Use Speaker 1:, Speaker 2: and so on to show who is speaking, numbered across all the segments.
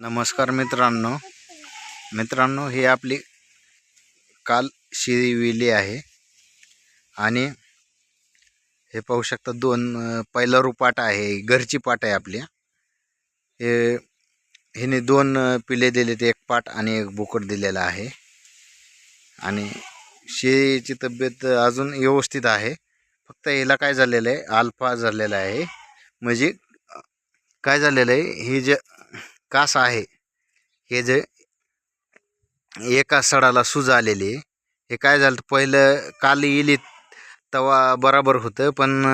Speaker 1: नमस्कार मित्रांनो. मित्रांनो ही आपली काल शिविली आहे. आणि हे पाहू शकता दोन पहिला रुपाट आहे घरची पाट आहे आपल्या हे हिने दोन पिले दिले ते एक पाट आणि एक बोकड दिलेला आहे. आणि शेळीची तब्येत अजून व्यवस्थित आहे. फक्त हिला काय झालेलं आहे अल्फा झालेला आहे. म्हणजे काय झालेलं आहे ही जे कास आहे? हे जे एका सडाला सूज आलेली आहे. हे काय झालं? पहिलं काल इली तवा बराबर होतं पण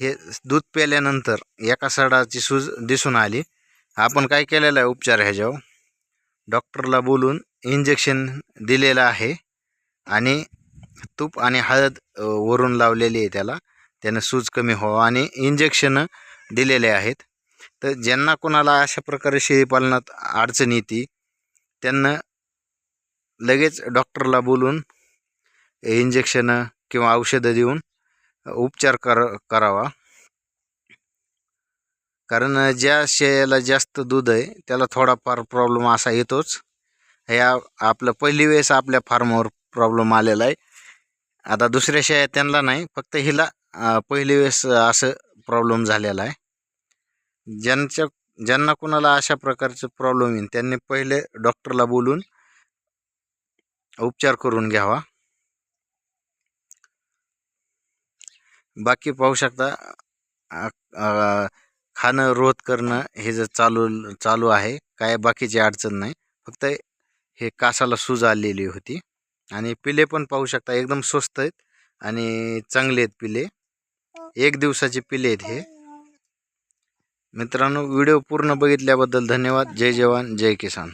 Speaker 1: हे दूध प्याल्यानंतर एका सडाची सूज दिसून आली. आपण काय केलेलं आहे उपचार ह्याच्यावर? डॉक्टरला बोलून इंजेक्शन दिलेलं आहे आणि तूप आणि हळद वरून लावलेली आहे त्याला. त्यानं सूज कमी व्हावं आणि इंजेक्शनं दिलेले आहेत. तर ज्यांना कोणाला अशा प्रकारे शेळीपालनात अडचण येते त्यांना लगेच डॉक्टरला बोलून इंजेक्शनं किंवा औषधं देऊन उपचार कर करावा. कारण ज्या शेळ्याला जास्त दूध आहे त्याला थोडाफार प्रॉब्लेम असा येतोच. ह्या आपलं पहिली वेळेस आपल्या फार्मवर प्रॉब्लेम आलेला आहे. आता दुसऱ्या शेळ्या त्यांना नाही फक्त हिला पहिली वेळेस असं प्रॉब्लेम झालेला आहे. ज्यांच्या ज्यांना कोणाला अशा प्रकारचे प्रॉब्लेम येईल त्यांनी पहिले डॉक्टरला बोलून उपचार करून घ्यावा. बाकी पाहू शकता खाणं रोध करणं हे जर चालू चालू आहे काय बाकीची अडचण नाही. फक्त हे कासाला सूज आलेली होती. आणि पिले पण पाहू शकता एकदम स्वस्त आहेत आणि चांगले आहेत पिले. एक दिवसाचे पिले आहेत हे. मित्रांनो व्हिडिओ पूर्ण बघितल्याबद्दल धन्यवाद. जय जवान जय किसान.